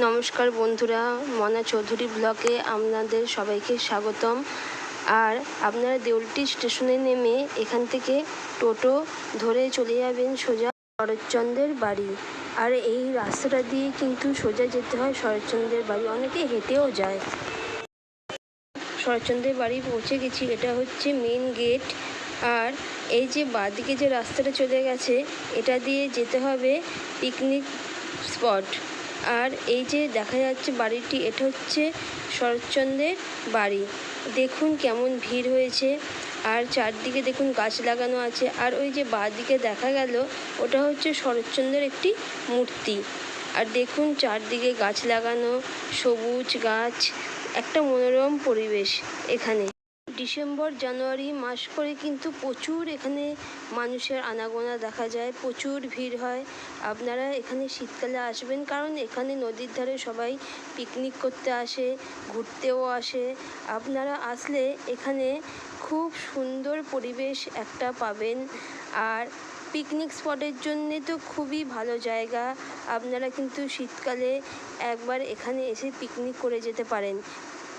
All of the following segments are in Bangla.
নমস্কার বন্ধুরা, মনা চৌধুরী ব্লকে আপনাদের সবাইকে স্বাগতম। আর আপনারা দেউলটি স্টেশনে নেমে এখান থেকে টোটো ধরে চলে যাবেন সোজা শরৎচন্দ্রের বাড়ি। আর এই রাস্তাটা দিয়ে কিন্তু সোজা যেতে হয় শরৎচন্দ্রের বাড়ি। অনেকে হেঁটেও যায়। শরৎচন্দ্রের বাড়ি পৌঁছে গেছি, এটা হচ্ছে মেন গেট আর এই যে বাঁদিকে যে রাস্তাটা চলে গেছে, এটা দিয়ে যেতে হবে পিকনিক স্পট আর এই যে দেখা যাচ্ছে বাড়িটি, এটা হচ্ছে শরৎচন্দ্রের বাড়ি। দেখুন কেমন ভিড় হয়েছে। আর চারদিকে দেখুন গাছ লাগানো আছে। আর ওই যে বাঁদিকে দেখা গেল, ওটা হচ্ছে শরৎচন্দ্রের একটি মূর্তি। আর দেখুন চারদিকে গাছ লাগানো, সবুজ গাছ, একটা মনোরম পরিবেশ এখানে। ডিসেম্বর, জানুয়ারি মাস করে কিন্তু প্রচুর এখানে মানুষের আনাগোনা দেখা যায়, প্রচুর ভিড় হয়। আপনারা এখানে শীতকালে আসবেন কারণ এখানে নদীর ধারে সবাই পিকনিক করতে আসে, ঘুরতেও আসে। আপনারা আসলে এখানে খুব সুন্দর পরিবেশ একটা পাবেন। আর পিকনিক স্পটের জন্যে তো খুবই ভালো জায়গা। আপনারা কিন্তু শীতকালে একবার এখানে এসে পিকনিক করে যেতে পারেন।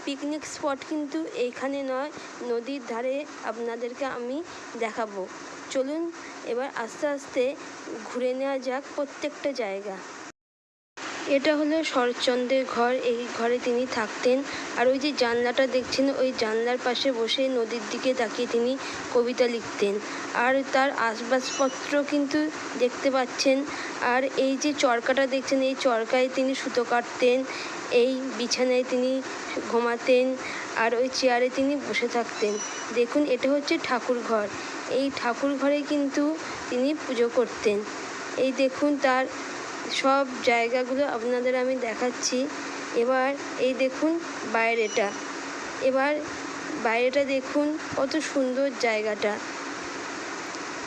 পিকনিক স্পট কিন্তু এইখানে নয়, নদীর ধারে আপনাদেরকে আমি দেখাবো। চলুন এবার আস্তে আস্তে ঘুরে নেওয়া যাক প্রত্যেকটা জায়গা। এটা হলো শরৎচন্দ্রের ঘর, এই ঘরে তিনি থাকতেন। আর ওই যে জানলাটা দেখছেন, ওই জানলার পাশে বসে নদীর দিকে তাকিয়ে তিনি কবিতা লিখতেন। আর তার আসবাবপত্র কিন্তু দেখতে পাচ্ছেন। আর এই যে চরকাটা দেখছেন, এই চরকায় তিনি সুতো কাটতেন। এই বিছানায় তিনি ঘুমাতেন আর ওই চেয়ারে তিনি বসে থাকতেন। দেখুন, এটা হচ্ছে ঠাকুর ঘর। এই ঠাকুর ঘরে কিন্তু তিনি পুজো করতেন। এই দেখুন, তার সব জায়গাগুলো আপনাদের আমি দেখাচ্ছি। এবার এই দেখুন বাইরেটা। এবার বাইরেটা দেখুন, কত সুন্দর জায়গাটা।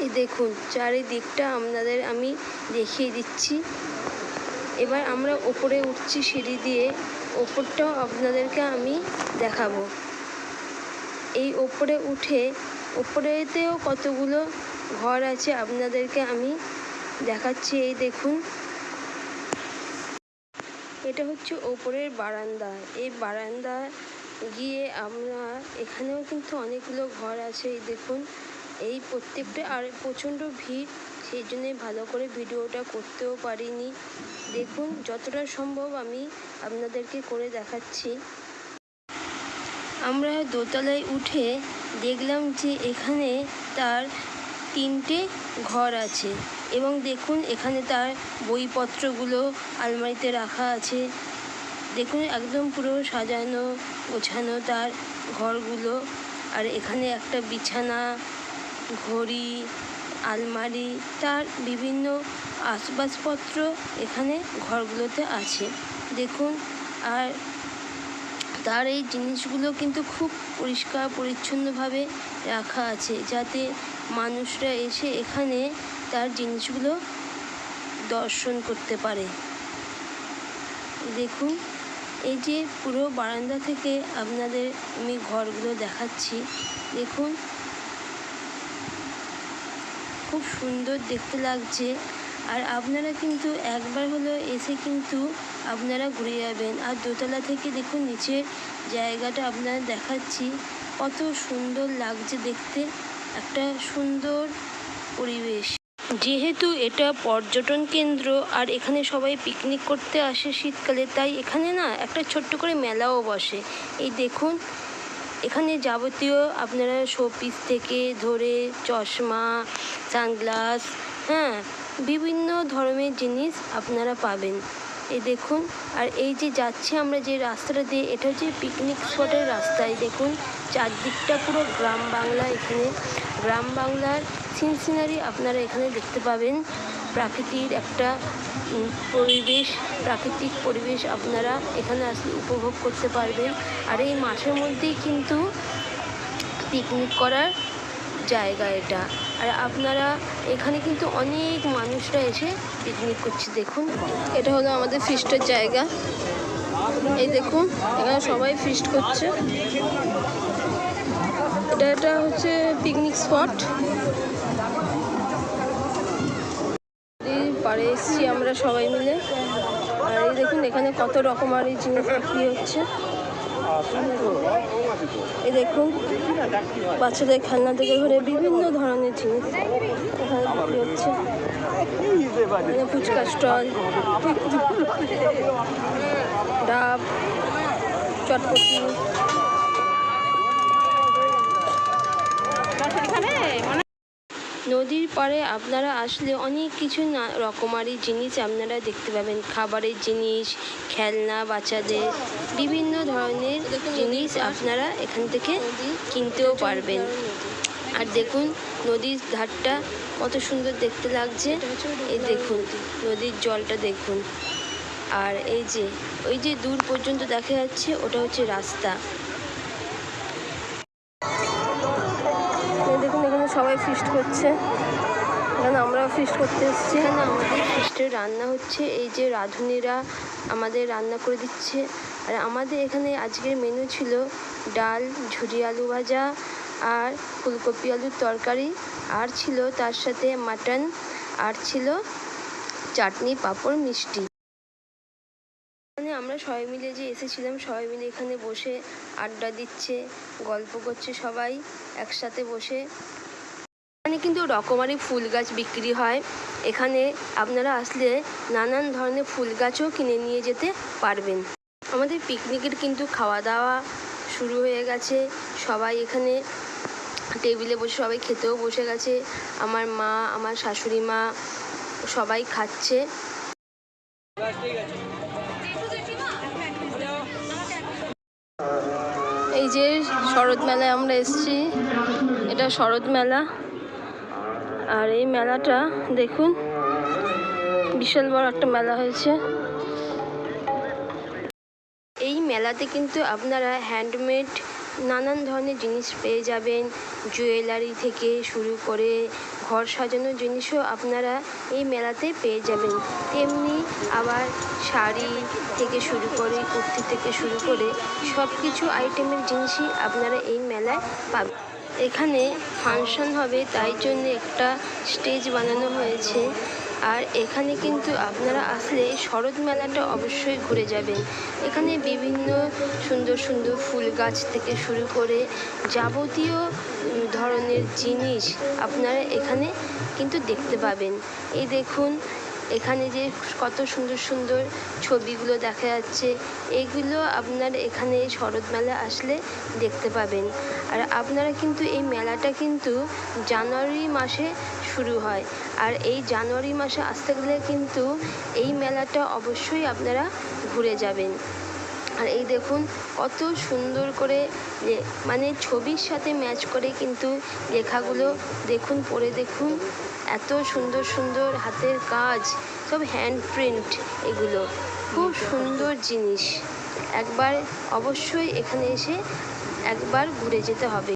এই দেখুন, চারিদিকটা আপনাদের আমি দেখিয়ে দিচ্ছি। এবার আমরা ওপরে উঠছি সিঁড়ি দিয়ে। ওপরটাও আপনাদেরকে আমি দেখাবো। এই ওপরে উঠে, ওপরেতেও কতগুলো ঘর আছে আপনাদেরকে আমি দেখাচ্ছি। এই দেখুন। এটা হচ্ছে ওপরের বারান্দা। এই বারান্দা গিয়ে আমরা, এখানেও কিন্তু অনেকগুলো ঘর আছে। এই দেখুন। এই প্রত্যেকটা আর প্রচণ্ড ভিড়। সেই জন্যে ভালো করে ভিডিওটা করতেও পারিনি। দেখুন, যতটা সম্ভব আমি আপনাদেরকে করে দেখাচ্ছি। আমরা দোতলায় উঠে দেখলাম যে এখানে তার তিনটে ঘর আছে এবং দেখুন, এখানে তার বইপত্রগুলো আলমারিতে রাখা আছে। দেখুন, একদম পুরো সাজানো, গোছানো তার ঘরগুলো। আর এখানে একটা বিছানা, ঘড়ি আলমারি তার বিভিন্ন আসবাবপত্র এখানে ঘরগুলোতে আছে। দেখুন, আর তার এই জিনিসগুলো কিন্তু খুব পরিষ্কার, পরিচ্ছন্নভাবে রাখা আছে, যাতে মানুষরা এসে এখানে তার জিনিসগুলো দর্শন করতে পারে। দেখুন, এই যে পুরো বারান্দা থেকে আপনাদের আমি ঘরগুলো দেখাচ্ছি। দেখুন খুব সুন্দর দেখতে লাগছে। আর আপনারা কিন্তু একবার হলো এসে কিন্তু আপনারা ঘুরে যাবেন। আর দোতলা থেকে দেখুন নিচের জায়গাটা আপনারা দেখাচ্ছি। কত সুন্দর লাগছে দেখতে। একটা সুন্দর পরিবেশ। যেহেতু এটা পর্যটন কেন্দ্র, আর এখানে সবাই পিকনিক করতে আসে শীতকালে, তাই এখানে না একটা ছোট্ট করে মেলাও বসে। এই দেখুন এখানে যাবতীয় আপনারা শোপিস থেকে ধরে চশমা সানগ্লাস হ্যাঁ বিভিন্ন ধরনের জিনিস আপনারা পাবেন। এই দেখুন, আর এই যে যাচ্ছে আমরা যে রাস্তাটা দিয়ে, এটা হচ্ছে পিকনিক স্পটের রাস্তায় দেখুন, চারদিকটা পুরো গ্রাম বাংলা এখানে। গ্রাম বাংলার সিন সিনারি আপনারা এখানে দেখতে পাবেন। প্রাকৃতির একটা পরিবেশ, প্রাকৃতিক পরিবেশ আপনারা এখানে আসলে উপভোগ করতে পারবেন। আর এই মাঠের মধ্যেই কিন্তু পিকনিক করার জায়গা এটা। আর আপনারা এখানে কিন্তু অনেক মানুষরা এসে পিকনিক করছে, দেখুন। এটা হলো আমাদের ফিস্টের জায়গা। এই দেখুন, এখানে সবাই ফিস্ট করছে। এটা এটা হচ্ছে পিকনিক স্পট পাড়ে এসছি আমরা সবাই মিলে। আর এই দেখুন, এখানে কত রকমার এই জিনিস বিক্রি হচ্ছে। এই দেখুন, বাচ্চাদের খেলনা থেকে ধরে বিভিন্ন ধরনের জিনিস এখানে বিক্রি হচ্ছে। ফুচকা স্টল, ডাব, চটপটি। নদীর পাড়ে আপনারা আসলে অনেক কিছু না রকমারি জিনিস আপনারা দেখতে পাবেন। খাবারের জিনিস, খেলনা, বাচ্চাদের বিভিন্ন ধরনের জিনিস আপনারা এখান থেকে কিনতেও পারবেন। আর দেখুন, নদীর ধারটা কত সুন্দর দেখতে লাগছে। এই দেখুন, নদীর জলটা দেখুন। আর এই যে, ওই যে দূর পর্যন্ত দেখা যাচ্ছে, ওটা হচ্ছে রাস্তা। সবাই ফিস্ট করছে। এখানে আমরাও ফিস্ট করতে এসেছি। এখানে আমাদের ফিস্টের রান্না হচ্ছে, এই যে রাঁধুনিরা আমাদের রান্না করে দিচ্ছে। আর আমাদের এখানে আজকের মেনু ছিল ডাল, ঝুরি আলু ভাজা আর ফুলকপি আলুর তরকারি। আর ছিল তার সাথে মাটন। আর ছিল চাটনি, পাঁপড়, মিষ্টি। আমরা সবাই মিলে যে এসেছিলাম, সবাই মিলে এখানে বসে আড্ডা দিচ্ছে, গল্প করছে সবাই একসাথে বসে। এখানে কিন্তু রকমারি ফুল গাছ বিক্রি হয়। এখানে আপনারা আসলে নানান ধরনের ফুল গাছও কিনে নিয়ে যেতে পারবেন। আমাদের পিকনিকের কিন্তু খাওয়া দাওয়া শুরু হয়ে গেছে। সবাই এখানে টেবিলে বসে, সবাই খেতেও বসে গেছে। আমার মা, আমার শাশুড়ি মা সবাই খাচ্ছে। এই যে শরৎ মেলায় আমরা এসেছি। এটা শরৎ মেলা। আর এই মেলাটা দেখুন, বিশাল বড় একটা মেলা হয়েছে। এই মেলাতে কিন্তু আপনারা হ্যান্ডমেড নানান ধরনের জিনিস পেয়ে যাবেন জুয়েলারি থেকে শুরু করে ঘর সাজানোর জিনিসও আপনারা এই মেলাতে পেয়ে যাবেন। তেমনি আবার শাড়ি থেকে শুরু করে, কুর্তি থেকে শুরু করে সব কিছু আইটেমের জিনিসই আপনারা এই মেলায় পাবেন। এখানে ফাংশন হবে, তাই জন্য একটা স্টেজ বানানো হয়েছে। আর এখানে কিন্তু আপনারা আসলে শরৎ মেলাটা অবশ্যই ঘুরে যাবেন। এখানে বিভিন্ন সুন্দর সুন্দর ফুল গাছ থেকে শুরু করে যাবতীয় ধরনের জিনিস আপনারা এখানে কিন্তু দেখতে পাবেন। এই দেখুন এখানে যে কত সুন্দর সুন্দর ছবিগুলো দেখা যাচ্ছে এইগুলো আপনার এখানে শরৎ মেলা আসলে দেখতে পাবেন। আর আপনারা কিন্তু এই মেলাটা কিন্তু জানুয়ারি মাসে শুরু হয়। আর এই জানুয়ারি মাসে আসতে গেলে কিন্তু এই মেলাটা অবশ্যই আপনারা ঘুরে যাবেন। আর এই দেখুন, কত সুন্দর করে মানে ছবির সাথে ম্যাচ করে কিন্তু লেখাগুলো দেখুন, পড়ে দেখুন। এত সুন্দর সুন্দর হাতের কাজ, সব হ্যান্ড প্রিন্ট এগুলো। খুব সুন্দর জিনিস। একবার অবশ্যই এখানে এসে একবার ঘুরে যেতে হবে।